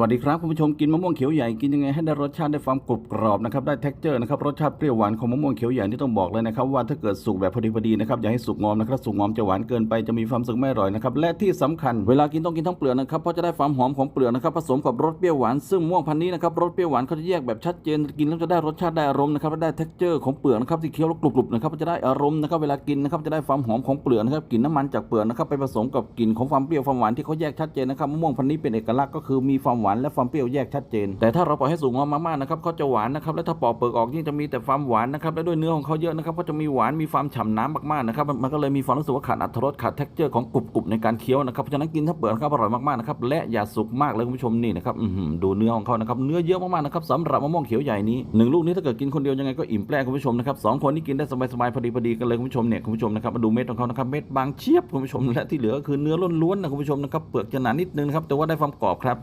วัสดีครับคุณผู้ชมกินมะม่วงเขียวใหญ่กินยังไงให้ได้รสชาติได้ความกรุบกรอบนะครับได้เท็กเจอร์นะครับรสชาติเปรี้ยวหวานของมะม่วงเขียวใหญ่ที่ต้องบอกเลยนะครับว่าถ้าเกิดสุกแบบพอดีพอดีนะครับอย่าให้สุกงอมนะครับสุกงอมจะหวานเกินไปจะมีความสึกไม่อร่อยนะครับและที่สำคัญเวลากินต้องกินทั้งเปลือกนะครับเพราะจะได้ความหอมของเปลือกนะครับผสมกับรสเปรี้ยวหวานซึ่งมะม่วงพันธุ์นี้นะครับรสเปรี้ยวหวานเขาจะแยกแบบชัดเจนกินแล้วจะได้รสชาติได้อารมณ์นะครับได้เท็กเจอร์ของเปลือกนะครับที่เคี้ยวแล้วกรุบๆนะครับจะได้อารมณ์นะครับเวลากินนะครับจะได้ความหอมของเปลือกนะครับกลิ่นน้ำมันจากเปลือกนะครับไปผสมกับกลิ่นของความเปรี้ยวความหวานที่เขาแยกชัดเจนนะครับมะม่วงพันธุ์นี้เป็นเอกลักษณ์ก็คือมีความหวานและความเปรี้ยวแยกชัดเจน แต่ถ้าเราปล่อยให้สุกงอมมากๆนะครับเขาจะหวานนะครับและถ้าปอกเปลือกออกยิ่งจะมีแต่ความหวานนะครับและด้วยเนื้อของเขาเยอะนะครับก็จะมีหวานมีความฉ่ำน้ำมากๆนะครับมันก็เลยมีความรู้สึกว่าขาดอรรถรสขาดเท็กเจอร์ของกรุบๆในการเคี้ยวนะครับเพราะฉะนั้นกินถ้าเปลือกนะครับอร่อยมากๆนะครับและอย่าสุกมากเลยคุณผู้ชมนี่นะครับดูเนื้อของเขานะครับเนื้อเยอะมากๆนะครับสำหรับมะม่วงเขียวใหญ่นี้หนึ่งลูกนี้ถ้าเกิดกินคนเดียวยังไงก็อิ่มแปร่คุณผู้ชมนะครับสองคนนี่กินได้สบายๆพอดีพอดีกันเลยคุณผู้ชมเนี่ยคุณผู้ชมนะครับมาดูเม็ดของเขานะครับเม็ดบางเชียบคุณผู้ชมและที่เหลือก็คือเนื้อล้วนๆนะคุณผู้ชมนะครับเปลือกจะหนานิดนึงนะครับแต่ว่าได้ความกรอบครับ